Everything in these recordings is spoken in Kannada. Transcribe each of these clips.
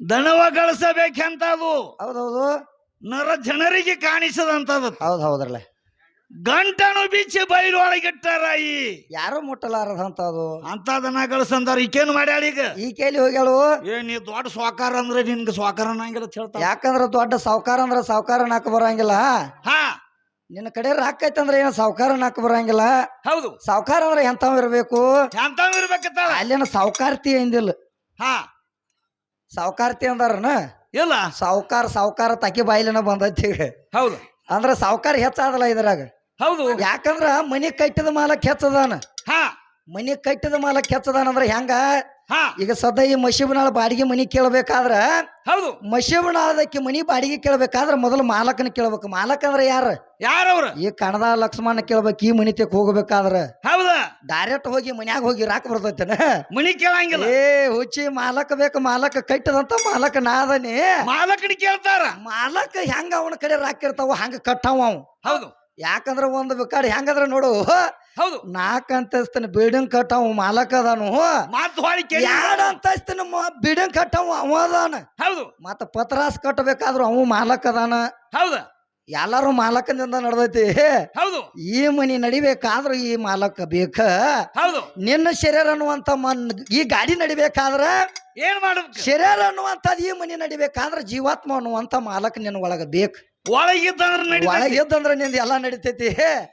ದನವ ಗಳಿಸಬೇಕಂತದು ಹೌದೌದು. ನರ ಜನರಿಗೆ ಕಾಣಿಸದಂತದು ಹೌದು ಹೌದ್ರಲ್ಲ ಗಂಟನು ಬಿಚ್ಚಿ ಬಯಲೊಳಗಿಟ್ಟಾರ ಈ. ಯಾರು ಮುಟ್ಟಲಾರದಂತ ಅದು ಅಂತ ದನ ಗಳಿಸಂದಾರ ಈಕೇನು ಮಾಡ್ಯಾಳ ಈಗ? ಈ ಕೇಳಿ ಹೋಗ್ಯಾಳು? ಏ ನೀ ದೊಡ್ಡ ಸಾಕಾರ ಅಂದ್ರೆ ನಿನ್ಗೆ ಸಾಕಾರ ಅನ್ನಂಗಿಲ್ಲ ಅಂತ ಹೇಳ್ತಾಳ. ಯಾಕಂದ್ರ ದೊಡ್ಡ ಸಾವ್ಕಾರ ಅಂದ್ರ ಸಾವ್ಕಾರ ನಾಕ ಬರಂಗಿಲ್ಲ. ಹಾ. ನಿನ್ನ ಕಡೆ ರೊಕ್ಕ ಐತಂದ್ರ ಏನ ಸಾವ್ಕಾರ ನಾಕ ಬರಂಗಿಲ್ಲ? ಹೌದು. ಸಾವ್ಕಾರ ಅಂದ್ರೆ ಎಂತವ್ ಇರ್ಬೇಕು? ಎಂತವ್ ಇರ್ಬೇಕತ್ತಾಳ ಅಲ್ಲೇನ ಸಾವುಕಾರ್ತಿ ಎಂದಿಲ್ಲ ಹಾ. ಸಾವ್ಕಾರ್ತಿ ಅಂದಾರನ? ಇಲ್ಲ. ಸಾವುಕಾರ ಸಾವುಕಾರ ತಕಿ ಬಾಯಿಲಿನ ಬಂದೈತಿ ಹೌದು. ಅಂದ್ರ ಸಾವುಕಾರ ಹೆಚ್ಚಾದಲ್ಲ ಇದ್ರಾಗ. ಹೌದು. ಯಾಕಂದ್ರ ಮನಿ ಕಟ್ಟಿದ ಮಾಲಕ್ ಹೆಚ್ಚದಾನ. ಮನಿ ಕಟ್ಟಿದ ಮಾಲ ಕೆಚ್ಚದಾನಂದ್ರ ಅಂದ್ರ ಹೆಂಗ? ಹಾ. ಈಗ ಸದ್ಯ ಈ ಮಶೀಬನಾಳ ಬಾಡಿಗೆ ಮನಿ ಕೇಳಬೇಕಾದ್ರ ಹೌದು. ಮಶೀಬನಾಳದಕ್ಕೆ ಮನಿ ಬಾಡಿಗೆ ಕೇಳಬೇಕಾದ್ರ ಮೊದಲು ಮಾಲಕನ ಕೇಳ್ಬೇಕು. ಮಾಲಕ ಅಂದ್ರ ಯಾರ? ಯಾರವ್ರ? ಈ ಕಣದ ಲಕ್ಷ್ಮಣ ಕೇಳ್ಬೇಕು ಈ ಮನಿ ತೆಕ್ ಹೋಗ್ಬೇಕಾದ್ರ. ಹೌದ. ಡೈರೆಕ್ಟ್ ಹೋಗಿ ಮನ್ಯಾಗ ಹೋಗಿ ರಾಕ್ ಬರ್ತೈತೇನ? ಮನಿ ಕೇಳಂಗಿಲ್ಲ. ಏ ಹುಚ್ಚಿ ಮಾಲಕ ಬೇಕು ಮಾಲಕ ಕಟ್ಟದಂತ ಮಾಲಕ ನಾದನಿ ಮಾಲಕನ ಕೇಳ್ತಾರ. ಮಾಲಕ ಹೆಂಗ ಅವನ ಕಡೆ ರಾಕ್ ಇರ್ತಾವ ಹಂಗ ಕಟ್ಟಾವ ಅವ್. ಹೌದು. ಯಾಕಂದ್ರ ಒಂದು ಬೇಕಾಡ್ ಹೆಂಗದ್ರ ನೋಡು. ಹೌದು. ನಾಲ್ಕ ಅಂತಸ್ತನ ಬಿಲ್ಡಿಂಗ್ ಕಟ್ಟವ ಮಾಲಕ ಅದಾನು. ಮಾತು ಹೊಳಿ ಕೇಳಿ. ಎರಡ್ ಅಂತಸ್ತಿನ ಬಿಲ್ಡಿಂಗ್ ಕಟ್ಟವ ಅವ ಅದಾನ. ಹೌದು. ಮತ್ತ ಪತ್ರಾಸ್ ಕಟ್ಟಬೇಕಾದ್ರು ಅವ ಮಾಲಕ್ ಅದಾನ. ಹೌದ. ಎಲ್ಲಾರು ಮಾಲಕನಿಂದ ನಡ್ದೈತಿ. ಹೌದು. ಈ ಮನಿ ನಡಿಬೇಕಾದ್ರ ಈ ಮಾಲಕ ಬೇಕ. ಹೌದು. ನಿನ್ನ ಶರೀರ ಅನ್ನುವಂತ ಮನ್ ಈ ಗಾಡಿ ನಡಿಬೇಕಾದ್ರ ಏನ್ ಮಾಡಬೇಕು? ಶರೀರ ಅನ್ನುವಂಥದ್ದು ಈ ಮನಿ ನಡಿಬೇಕಾದ್ರ ಜೀವಾತ್ಮ ಅನ್ನುವಂತ ಮಾಲಕ ನಿನ್ನ ಒಳಗ ಬೇಕು. ಒಳಗಿದ್ದಂದ್ರ ನಿಂದ ಎಲ್ಲಾ ನಡಿತೈತಿ.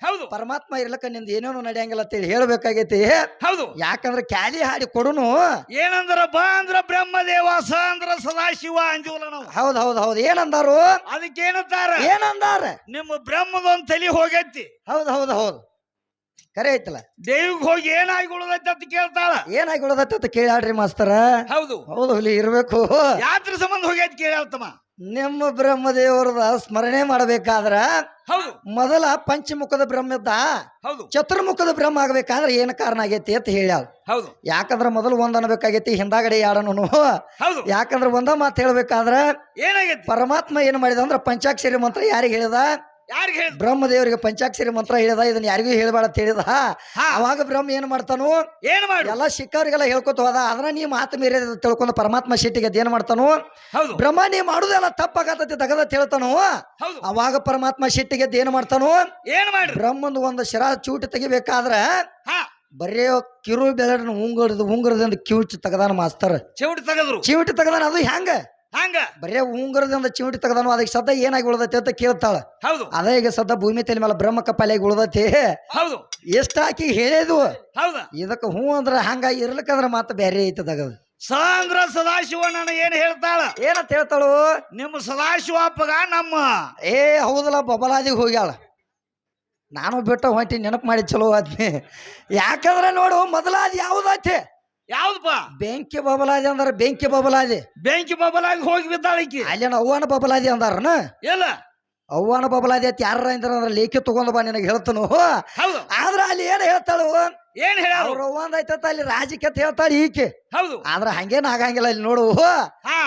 ಹೌದು. ಪರಮಾತ್ಮ ಇರ್ಲಕ್ಕ ನಿಂದ ಏನೇನು ನಡೆಯಂಗಿಲ್ಲ ಅಂತೇಳಿ ಹೇಳ್ಬೇಕಾಗೈತಿ. ಹೌದು. ಯಾಕಂದ್ರೆ ಕ್ಯಾಲಿ ಹಾಡಿ ಕೊಡುನು. ಏನಂದ್ರ ಬಾ ಅಂದ್ರ ಬ್ರಹ್ಮದೇವ ಸ ಅಂದ್ರ ಸದಾಶಿವ ಅಂಜುಲನ ಹೌದ್ ಹೌದ್ ಹೌದ್. ಏನಂದಾರು? ಅದಕ್ಕೆ ಏನಂತಾರ ಏನಂದಾರ? ನಿಮ್ಮ ಬ್ರಹ್ಮದೊಂದ್ ತಲಿ ಹೋಗೈತಿ. ಹೌದ್ ಹೌದ್ ಹೌದ್. ಕರೆ ಐತಲ್ಲ? ದೇವಿಗ್ ಹೋಗಿ ಏನಾಗಿ ಉಳ್ದೈತಿ ಅಂತ ಕೇಳ್ತಾಳ. ಏನಾಗಿ ಉಳ್ದತ್ತ ಅಂತ ಕೇಳಾಡ್ರಿ ಮಾಸ್ತರ. ಹೌದು. ಹೌದು ಇಲ್ಲಿ ಇರ್ಬೇಕು. ಯಾತ್ರ ಸಂಬಂಧ ಹೋಗೈತಿ ಕೇಳ್ತಮ್ಮ ನಿಮ್ಮ ಬ್ರಹ್ಮದೇವರದ ಸ್ಮರಣೆ ಮಾಡಬೇಕಾದ್ರ ಹೌದು. ಮೊದಲ ಪಂಚಮುಖದ ಬ್ರಹ್ಮ ಇದ್ದ ಹೌದು. ಚತುರ್ಮುಖದ ಬ್ರಹ್ಮ ಆಗ್ಬೇಕಾದ್ರೆ ಏನು ಕಾರಣ ಆಗೈತಿ ಅಂತ ಹೇಳ್ಯಾಳ ಹೌದು. ಯಾಕಂದ್ರ ಮೊದಲು ಒಂದ್ ಅನ್ಬೇಕಾಗೈತಿ ಹಿಂದಾಗಡೆ ಯಾಡನು ಹೌದು. ಯಾಕಂದ್ರ ಒಂದ ಮಾತು ಹೇಳ್ಬೇಕಾದ್ರ ಏನಾಗೈತಿ? ಪರಮಾತ್ಮ ಏನ್ ಮಾಡಿದ ಅಂದ್ರ ಪಂಚಾಕ್ಷರಿ ಮಂತ್ರ ಯಾರಿಗೆ ಹೇಳಿದ? ಯಾರಿಗೆ ಹೇಳಿ ಬ್ರಹ್ಮದೇವರಿಗೆ ಪಂಚಾಕ್ಷರಿ ಮಂತ್ರ ಹೇಳಿದ ಇದನ್ನ ಯಾರಿಗೂ ಹೇಳ್ಬೇಡ ಅಂತ ಹೇಳಿದ. ಹಾ. ಅವಾಗ ಬ್ರಹ್ಮ ಏನ್ ಮಾಡ್ತಾನು? ಏನ್ ಮಾಡ? ಎಲ್ಲ ಸಿಕ್ಕವ್ರಿಗೆಲ್ಲ ಹೇಳ್ಕೊತ ಹೋದ. ಅದನ್ನ ನೀ ಮಾತು ಮೀರಿ ತಿಳ್ಕೊಂಡು ಪರಮಾತ್ಮ ಶೆಟ್ಟಿಗೆ ಏನ್ ಮಾಡ್ತಾನು? ಬ್ರಹ್ಮ ನೀ ಮಾಡುದೆಲ್ಲ ತಪ್ಪಾಗತ್ತೆ ತಗದ ಹೇಳ್ತಾನು? ಅವಾಗ ಪರಮಾತ್ಮ ಶೆಟ್ಟಿಗೆ ಏನ್ ಮಾಡ್ತಾನು? ಏನ್ ಮಾಡ್ರಿ ಬ್ರಹ್ಮಂದು ಒಂದು ಶಿರಾ ಚೂಟಿ ತೆಗಿಬೇಕಾದ್ರ ಬರೇ ಕಿರು ಬೆಳಡಿನ ಉಂಗುರದ ಉಂಗುರದಿಂದ ಕಿವುಚಿ ತೆಗದಾನ ಮಾಸ್ತರ್. ಚೌಟಿ ತೆಗದ್ರು. ಚಿವಿಟಿ ತೆಗದಾನ ಅದು ಹೆಂಗ? ಹಂಗ? ಬರೇ ಉಂಗುರದಿಂದ ಚಿಮಟಿ ತೆಗದಾನು ಅದಕ್ಕೆ ಸದ್ದ ಏನಾಗಿ ಉಳ್ದೈತಿ ಅಂತ ಕೇಳ್ತಾಳ. ಹೌದು. ಅದೇ ಈಗ ಸದ್ದ ಭೂಮಿ ತಲೆ ಮೇಲೆ ಬ್ರಹ್ಮ ಕಪಾಲಿಯಾಗಿ ಉಳ್ದೈತಿ. ಹೌದು. ಎಷ್ಟ ಹಾಕಿ ಹೇಳಿದ್ವು. ಹೌದ. ಇದಕ್ಕೆ ಹೂ ಅಂದ್ರೆ ಹಂಗ ಇರ್ಲಿಕ್ಕಂದ್ರ ಮಾತ್ರ ಬೇರೆ ಐತೆ ತಗದು ಸಾಂದ್ರ ಅಂದ್ರ ಸದಾಶಿವ ನಾನು ಏನ್ ಹೇಳ್ತಾಳ? ಏನಂತ ಹೇಳ್ತಾಳು? ನಿಮ್ಮ ಸದಾಶಿವ ಅಪ್ಪಗ ನಮ್ಮ. ಏ ಹೌದಲ್ಲ ಬಬಲಾದಿಗೆ ಹೋಗ್ಯಾಳ. ನಾನು ಬಿಟ್ಟ ಹೊಂಟಿ ನೆನಪು ಮಾಡಿ ಚಲೋ ಆದ್ನಿ ಯಾಕಂದ್ರೆ ನೋಡು ಮೊದಲಾದ ಯಾವ್ದಾತಿ? ಯಾವ್ದಪ್ಪ? ಬೆಂಕಿ ಬಬಲಾದಿ ಅಂದ್ರ ಬೆಂಕಿ ಬಬಲಾದಿ. ಬೆಂಕಿ ಬಬಲಾಗಿ ಹೋಗಿ ಬಿದ್ದಾಳಿಕಿ ಅಲ್ಲೇನ ಅವ್ವನ ಬಬಲಾದಿ ಅಂದಾರನ? ಇಲ್ಲ ಅವ್ವನ ಬಬಲಾದಿ ಅಂತ ಯಾರ ಅಂದ್ರ ಲೇಖಿ ತಗೊಂಡ್ ಬಾ ನಿನಗೆ ಹೇಳ್ತನು. ಆದ್ರ ಅಲ್ಲಿ ಏನ್ ಹೇಳ್ತಾಳು? ಏನ್ ಹೇಳ ಅವ್ರ ಅವ್ವ ಅಂದೈತತ್ತ ಅಲ್ಲಿ ರಾಜಕೀಯ ಅಂತ ಹೇಳ್ತಾಳೆ ಈಕೆ. ಹೌದು. ಆದ್ರ ಹಂಗೇನ್ ಆಗಂಗಿಲ್ಲ ಇಲ್ಲಿ ನೋಡು. ಹಾ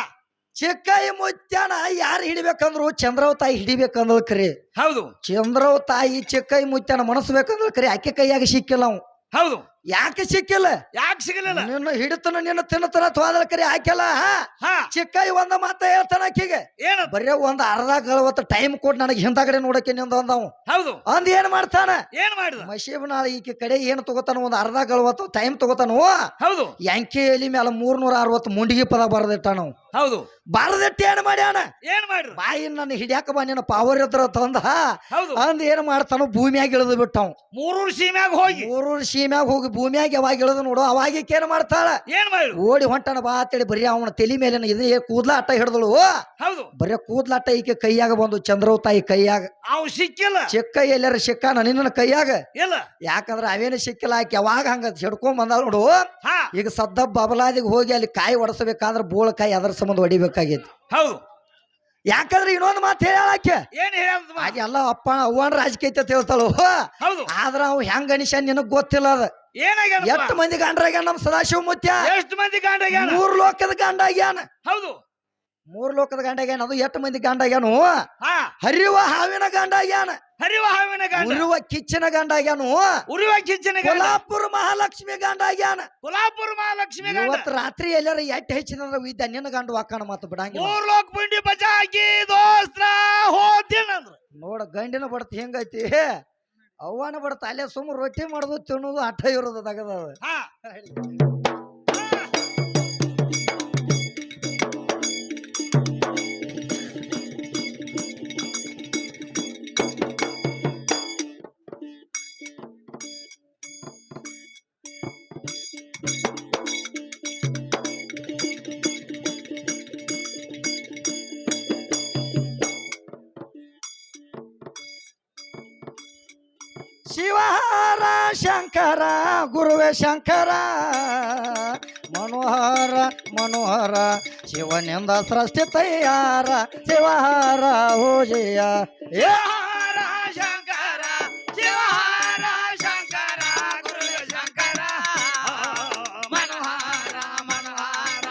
ಚಿಕ್ಕೈ ಮುತ್ಯಾನ ಯಾರು ಹಿಡಿಬೇಕಂದ್ರು ಚಂದ್ರವ್ ತಾಯಿ ಹಿಡಿಬೇಕಂದ್ರ ಕರಿ. ಹೌದು. ಚಂದ್ರವ್ ತಾಯಿ ಚಿಕ್ಕೈ ಮುತ್ಯಾನ ಮನಸ್ಬೇಕಂದ್ರ ಕರಿ ಆಕೆ ಕೈಯಾಗಿ ಸಿಕ್ಕಿಲ್ಲ ಅವ್. ಹೌದು. ಯಾಕೆ ಸಿಕ್ಕಿಲ್ಲ? ಯಾಕೆ ಸಿಗಲಿಲ್ಲ? ನಿನ್ನ ಹಿಡಿತನ ನಿನ್ನ ತಿನ್ನತನ ತೋದಲ್ ಕರಿ ಆಕೆಲ್ಲ ಹಾ? ಚಿಕ್ಕೈ ಒಂದ ಮಾತ ಹೇಳ್ತಾನ ಆಕಿಗೆ. ಏನು? ಬರೇ ಒಂದ್ ಅರ್ಧ ಗಳವತ್ತ ಟೈಮ್ ಕೊಟ್ಟು ನನಗೆ ಹಿಂದಾಗಡೆ ನೋಡಕ್ಕೆ ನಿಂದ ಹೌದು. ಅಂದ್ ಏನ್ ಮಾಡ್ತಾನ? ಏನ್ ಮಾಡಿದ? ಮಶೀಬ್ನಾಳ ಈಕೆ ಕಡೆ ಏನ್ ತಗೋತಾನ ಒಂದ್ ಅರ್ಧ ಗಳವತ್ತು ಟೈಮ್ ತಗೋತಾನ? ಹೌದು. ಯಾಂಕಿ ಎಲಿ ಮೇಲೆ ಮೂರ್ನೂರ ಅರವತ್ತು ಮುಂಡಿಗೆ ಪದ ಬರದಿಟ್ಟ ನಾವು ಹೌದು. ಬಾರದಿಟ್ಟು ಏನ್ ಮಾಡ್ಯಾನ? ಏನ್ ಮಾಡ್ರಿ ಬಾಯಿ ನನ್ನ ಹಿಡಿಯಾಕ ಬಾ ನಿನ್ನ ಪಾವರ್ ಇದ್ರ ತಂದ. ಅಂದ್ ಏನ್ ಮಾಡ್ತಾನೋ ಭೂಮಿಯಾಗ ಇಳಿದು ಬಿಟ್ಟವ್ ಮೂರೂರು ಸೀಮ್ಯಾಗ ಹೋಗಿ. ಮೂರೂರು ಸೀಮ್ಯಾಗ ಹೋಗಿ ಭೂಮಿಯಾಗ ಯಾವಾಗ ಇಳಿದು ನೋಡು ಅವಾಗ ಏನ್ ಮಾಡ್ತಾಳ? ಏನ್ ಮಾಡಿ ಓಡಿ ಹೊಂಟನ ಬಾ ಅಂತೇಳಿ ಬರೀ ಅವನ ತಲೆ ಮೇಲೆ ಇದು ಕೂದ್ಲಾಟ ಹಿಡಿದಳು. ಹೌದು. ಬರೀ ಕೂದ್ಲಾಟ ಈಕೆ ಕೈಯಾಗ ಬಂದು ಚಂದ್ರವ್ ತಾಯಿ ಕೈಯಾಗ. ಅವ್ ಸಿಕ್ಕಿಲ್ಲ. ಚಿಕ್ಕ ಎಲ್ಲಾರ ಸಿಕ್ಕಾನ ನಿನ್ನ ಕೈಯಾಗ? ಇಲ್ಲ. ಯಾಕಂದ್ರ ಅವೇನು ಸಿಕ್ಕಿಲ್ಲ ಆಕೆ ಯಾವಾಗ ಹಂಗ ಹಿಡ್ಕೊಂಡ್ ಬಂದಾಳ ನೋಡು. ಈಗ ಸದ್ದ ಬಬಲಾದಿಗೆ ಹೋಗಿ ಅಲ್ಲಿ ಕಾಯಿ ಒಡಸಬೇಕಾದ್ರೆ ಬೋಳ ಕಾಯಿ ಅದರ ಸಂಬಂಧ ಹೊಡಿಬೇಕಾಗಿತ್ತು ಹೌದು. ಯಾಕಂದ್ರೆ ಇನ್ನೊಂದು ಮಾತು ಹೇಳಾಕೆ ಏನ್ ಹೇಳ ಎಲ್ಲ ಅಪ್ಪ ಅವ್ವನ ರಾಜಕೀಯ ಅಂತ ಹೇಳ್ತಾಳು. ಆದ್ರ ಅವ್ ಹೆಂಗ ಅನಿಶ ನಿನಗ್ ಗೊತ್ತಿಲ್ಲ ಅದ. ಏನಾಗ್ಯಾನ ಎಷ್ಟು ಮಂದಿ ಗಂಡ್ರಾಗ್ಯಾನ ನಮ್ ಸದಾಶಿವ ಮುತ್ಯ ಎಷ್ಟು ಮಂದಿ ಗಂಡಾಗ್ಯಾನ ಮೂರ್ ಲೋಕದ ಗಂಡ ಆಗ್ಯಾನ. ಹೌದು. ಮೂರ್ ಲೋಕದ ಗಂಡಾಗ್ಯಾನ ಅದು ಎಷ್ಟು ಮಂದಿ ಗಂಡ ಆಗ್ಯಾನು? ಹಾ. ಹರಿಯುವ ಹಾವಿನ ಗಂಡ ಆಗ್ಯಾನ. ಹರಿವ ಹಾವಿನ ಗಂಡ. ಉರಿಯುವ ಕಿಚ್ಚಿನ ಗಂಡ ಆಗ್ಯಾನು? ಉರಿವ ಕಿಚ್ಚನ ಗಂಡ. ಕೊಲ್ಲಾಪುರ ಮಹಾಲಕ್ಷ್ಮಿ ಗಂಡ ಆಗ್ಯಾನ. ಕುಲಾಪುರ ಮಹಾಲಕ್ಷ್ಮಿ ಇವತ್ತು ಇವತ್ ರಾತ್ರಿ ಎಲ್ಲಾರ ಎಟ್ ಹೆಚ್ಚಿನ ವಿದ್ಯ ನಿನ್ನ ಗಂಡ ವಾಕಣ ಮಾತು ಬಿಡಂಗ ಮೂರ್ ಲೋಕ ಪುಂಡಿ ಬಜಾಕಿ ದೋಸ್ತ್ರ ಹೋದಿನ ನೋಡ ಗಂಡಿನ ಬಡತ್ ಹೆಂಗೈತಿ? ಅವ್ವನ ಬಡ್ತ ಅಲ್ಲೇ ಸುಮ್ಮ ರೊಟ್ಟಿ ಮಾಡೋದು ತಿನ್ನೋದು ಅಟ್ಟ ಇರೋದು ತಗದ ಶಂಕರ, ಗುರುವೇ ಶಂಕರ. ಮನೋಹರ ಮನೋಹರ, ಶಿವನಿಂದ ಸೃಷ್ಟಿ ತಯಾರ, ಶಿವಹಾರ ಹೋಜೆಯ ಏ ಶಂಕರ, ಶಿವಹಾರ ಶಂಕರ, ಗುರುವೆ ಶಂಕರ. ಮನೋಹರ ಮನೋಹರ,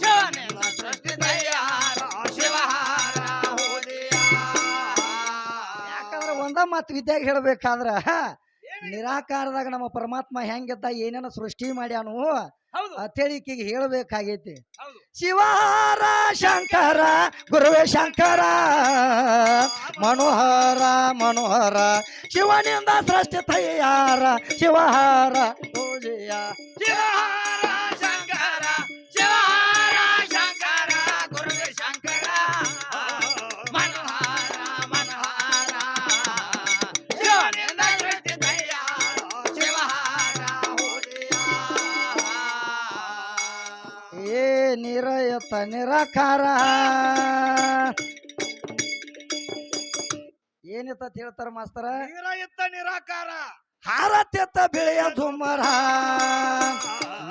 ಶಿವನಿಂದ ಸೃಷ್ಟಿ ತಯಾರ, ಶಿವಹಾರ ಹೋದಿಯ ಯಾಕಂದ್ರೆ ಒಂದ ಮಾತು ವಿದ್ಯಾಗ ಹೇಳ್ಬೇಕಾದ್ರ ನಿರಾಕಾರದಾಗ ನಮ್ಮ ಪರಮಾತ್ಮ ಹೆಂಗಿದ್ದ ಏನೇನ ಸೃಷ್ಟಿ ಮಾಡ್ಯಾನು ಅಂತೇಳಿ ಈಕಿಗೆ ಹೇಳ್ಬೇಕಾಗೈತಿ. ಶಿವಾರ ಶಂಕರ ಗುರುವೇ ಶಂಕರ ಮನೋಹರ ಮನೋಹರ ಶಿವನಿಂದ ಸೃಷ್ಟಿ ತಯಾರ ಶಿವಹಾರ ಶಿವಹಾರ! ನಿರಯತ ನಿರಾಕಾರ. ಏನಿತ್ತ ಹೇಳ್ತಾರ ಮಾಸ್ತರ? ನಿರಾಯುತ್ತ ನಿರಾಕಾರ. ಹಾರತ್ಯತ ಬೆಳೆಯ ಧುಮರ.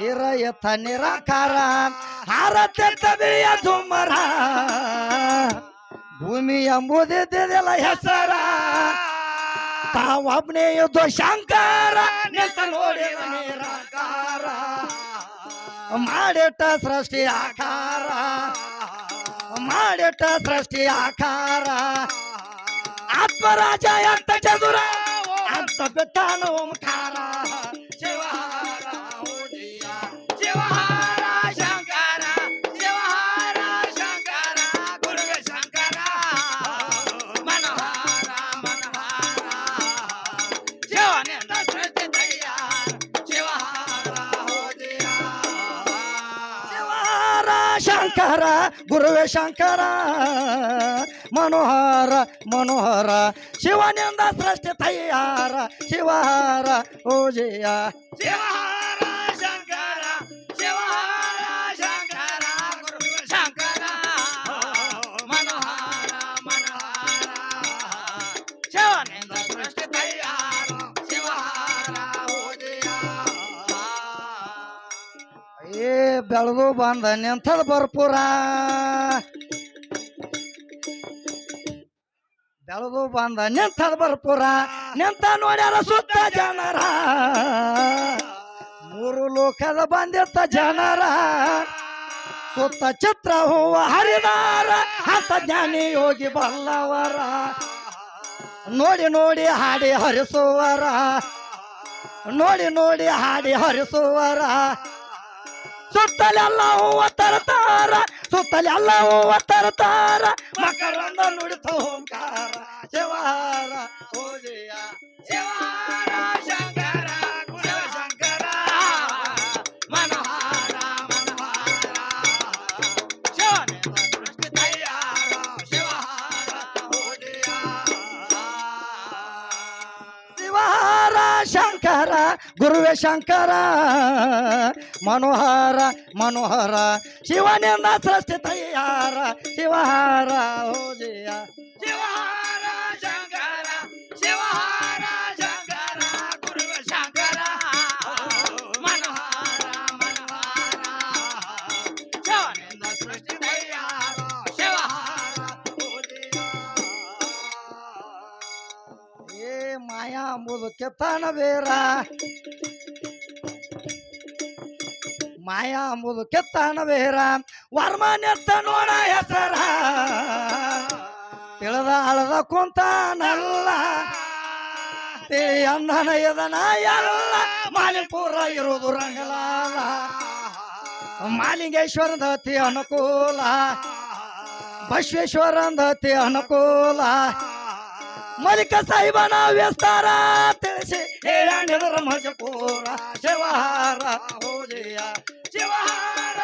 ನಿರಯತ ನಿರಾಕಾರ. ಹಾರತ್ಯತ ಬೆಳೆಯ ಧುಮರ. ಭೂಮಿ ಎಂಬುದಿದ್ದಿದೆಲ್ಲ ಹೆಸರ. ತಾವೊಬ್ನೇ ಯುದ್ಧ ಶಂಕರ ನಿಂತ ನೋಡಿ ನಿರಾಕಾರ. ಮಾಡಿಟ್ಟ ಸೃಷ್ಟಿ ಆಕಾರ. ಮಾಡಿಟ್ಟ ಸೃಷ್ಟಿ ಆಕಾರ. ಆತ್ಮರಾಜ ಅಂತ ಚದುರ? ಅಂತ ಬೆತ್ತಾನು ಓಂಕಾರ ಶಂಕರ ಗುರುವೇ ಶಂಕರ ಮನೋಹರ ಮನೋಹರ ಶಿವನಿಂದ ಸೃಷ್ಟಿ ತಯಾರ ಶಿವಹಾರ ಪೂಜೆಯ ಶಿವಹಾರ. ಬೆಳೆದು ಬಂದ ನಿಂತದ ಬರ್ಪುರ? ಬೆಳೆದು ಬಂದ ನಿಂತದ ಬರ್ಪುರ? ನಿಂತ ನೋಡ್ಯಾರ ಸುತ್ತ ಜನರ? ಮೂರು ಲೋಕದ ಬಂದಿತ್ತ ಜನರ? ಸುತ್ತ ಚಿತ್ರ ಹೂವ ಹರಿದಾರ, ಅಂತ ಜ್ಞಾನಿ ಯೋಗಿ ಬಲ್ಲವರ? ನೋಡಿ ನೋಡಿ ಹಾಡಿ ಹರಿಸುವರ? ನೋಡಿ ನೋಡಿ ಹಾಡಿ ಹರಿಸುವರ? ಸುತ್ತಲೆಲ್ಲ ಹೂವ ತರ್ತಾರ. ಸುತ್ತಲೆಲ್ಲ ಹೂವ ತರ್ತಾರ. ಮಕರಂದ ನುಡಿತ ಓಂಕಾರ. ಶಿವಾರ, ಪೂಜೆಯ ಶಿವಹಾರ ಶಂಕರ ಗುರುವೆ ಶಂಕರ. ಮನೋಹರ ಮನೋಹರ. ಶಿವನಿಂದ ಸೃಷ್ಟಿ ತಯಾರ ಶಿವಹಾರ ಹೋದಿಯ ಶಿವಾರ, ಶಂಕರ, ಗುರುವೆ ಶಂಕರ. ಮನೋಹರ ಮನೋಹರ, ಶಿವನಿಂದ ಸೃಷ್ಟಿ ತಯಾರ ಶಿವಹಾರ ಪೂಜೆಯ ಶಿವಹಾರ ಶಂಕರ ಶಿವಹಾರ ಶಂಕರ ಗುರುವೆ ಶಂಕರ. ಮನೋಹರ ಮನೋಹರ, ಶಿವನಿಂದ ಸೃಷ್ಟಿ ತಯಾರ ಶಿವಹಾರ ಹೋದಿಯ ಏ ಮಾಯಾ ಅಂಬುದು ಕೆತ್ತನ ಬೇರ. ಮಾಯಾ ಅಂಬುದು ಕೆತ್ತನ ಬೇರ ವರ್ಮ ನೆತ್ತ ನೋಡ ಹೆಸರ. ತಿಳದ ಅಳದ ಕುಂತಾನಲ್ಲ ತಿಳಿ ಅನ್ನನ ಎದನ ಎಲ್ಲ ಮಾಲಿಪುರ ಇರುವುದು ರಂಗಲಾಲ ಮಾಲಿಂಗೇಶ್ವರದ ಅತಿ ಅನುಕೂಲ. ಬಸವೇಶ್ವರಂದ ಅತಿ ಅನುಕೂಲ. ಮಲಿಕ ಸಾಹಿಬನ ವಿಸ್ತಾರ ತಿಳಿಸಿ ಹೇಳಣಿದ್ರ ಮಜಪೂರ ಶಿವಹಾರ ಹೋಜೆಯ ಶಿವಹಾರ